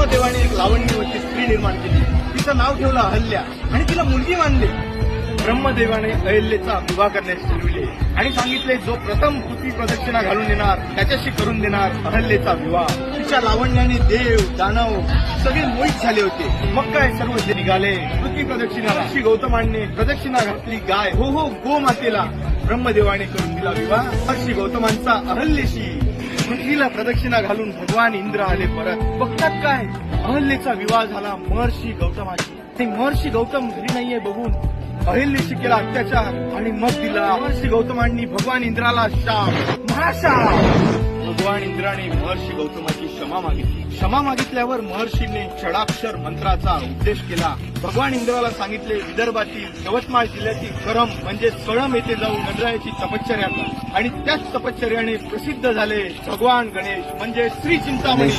ब्रह्मदेवाने एक लावण्यवती स्त्री निर्माण केली. तिचं नाव ठेवलं अहल्या. आणि तिला मुलगी मानली. ब्रह्मदेवाने अहल्येचा विवाह करण्यास ठरविले. आणि सांगितले जो प्रथम पृथ्वी प्रदक्षिणा घालून देणार त्याच्याशी करून देणार अहल्येचा विवाह. तिच्या लावण्याने देव दानव सगळे मोहित झाले होते. मग काय सर्व जे निघाले. पृथ्वी प्रदक्षिणा श्री गौतमांनी प्रदक्षिणा घातली गाय. हो हो गो मातेला ब्रह्मदेवाने करून दिला विवाह. श्री गौतमांचा अहल्येशी पृथ्वीला प्रदक्षिणा घालून भगवान इंद्र आले परत. बघतात काय? अहल्येचा विवाह झाला महर्षी गौतमाशी. ते महर्षी गौतम घरी नाहीये बघून. अहिल्याशी केला अत्याचार आणि मग दिला. महर्षी गौतमांनी भगवान इंद्राला शाप. महाशाप! भगवान इंद्राने महर्षी गौतमाची क्षमा मागितली. क्षमा मागितल्यावर महर्षीने षडाक्षर मंत्राचा उपदेश केला. भगवान इंद्राला सांगितले विदर्भातील यवतमाळ जिल्ह्यातील करम म्हणजे कळम येथे जाऊन गणरायाची तपश्चर्या कर. आणि त्याच तपश्चर्याने प्रसिद्ध झाले भगवान गणेश म्हणजे श्री चिंतामणी.